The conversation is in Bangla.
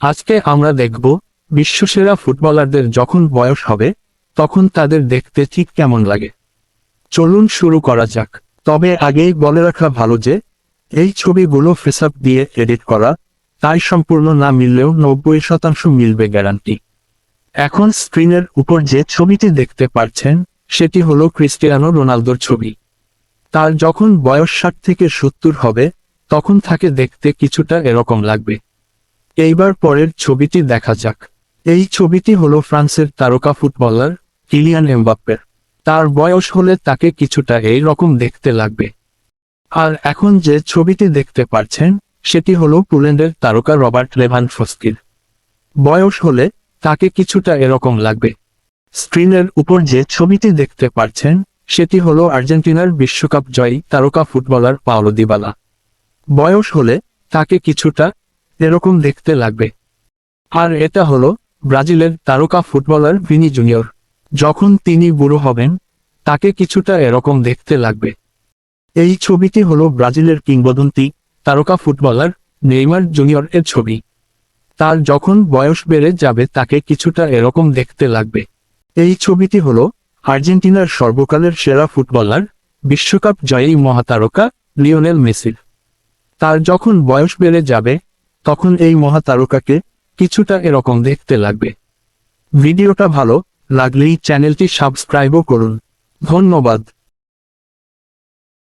আজকে আমরা দেখব বিশ্বসেরা ফুটবলারদের যখন বয়স হবে, তখন তাদের দেখতে ঠিক কেমন লাগে। চলুন শুরু করা যাক। তবে আগেই বলে রাখা ভালো যে, এই ছবিগুলো ফেসআপ দিয়ে এডিট করা, তাই সম্পূর্ণ না মিললেও নব্বই শতাংশ মিলবে গ্যারান্টি। এখন স্ক্রিনের উপর যে ছবিটি দেখতে পাচ্ছেন সেটি হলো ক্রিস্টিয়ানো রোনালদোর ছবি। তার যখন বয়স ষাট থেকে সত্তর হবে, তখন তাকে দেখতে কিছুটা এরকম লাগবে। এইবার পরের ছবিটি দেখা যাক। এই ছবিটি হলো ফ্রান্সের তারকা ফুটবলার কিলিয়ান এমবাপ্পের। তার বয়স হলে তাকে কিছুটা এই রকম দেখতে লাগবে। আর এখন যে ছবিটি দেখতে পাচ্ছেন সেটি হলো পোল্যান্ডের তারকা রবার্ট লেভানফস্কির। বয়স হলে তাকে কিছুটা এরকম লাগবে। স্ক্রিনের উপর যে ছবিটি দেখতে পাচ্ছেন সেটি হলো আর্জেন্টিনার বিশ্বকাপ জয়ী তারকা ফুটবলার পাওলো দিবালা। বয়স হলে তাকে কিছুটা এরকম দেখতে লাগবে। আর এটা হলো ব্রাজিলের তারকা ফুটবলার ভিনি জুনিয়র। যখন তিনি বুড়ো হবেন, তাকে কিছুটা এরকম দেখতে লাগবে। এই ছবিটি হলো ব্রাজিলের কিংবদন্তি তারকা ফুটবলার নেইমার জুনিয়র এর ছবি। তার যখন বয়স বেড়ে যাবে, তাকে কিছুটা এরকম দেখতে লাগবে। এই ছবিটি হলো আর্জেন্টিনার সর্বকালের সেরা ফুটবলার, বিশ্বকাপ জয়ী মহাতারকা লিওনেল মেসির। তার যখন বয়স বেড়ে যাবে তখন এই মহাতারকাকে কিছুটা এরকম দেখতে লাগবে। ভিডিওটা ভালো লাগলেই চ্যানেলটি সাবস্ক্রাইবও করুন। ধন্যবাদ।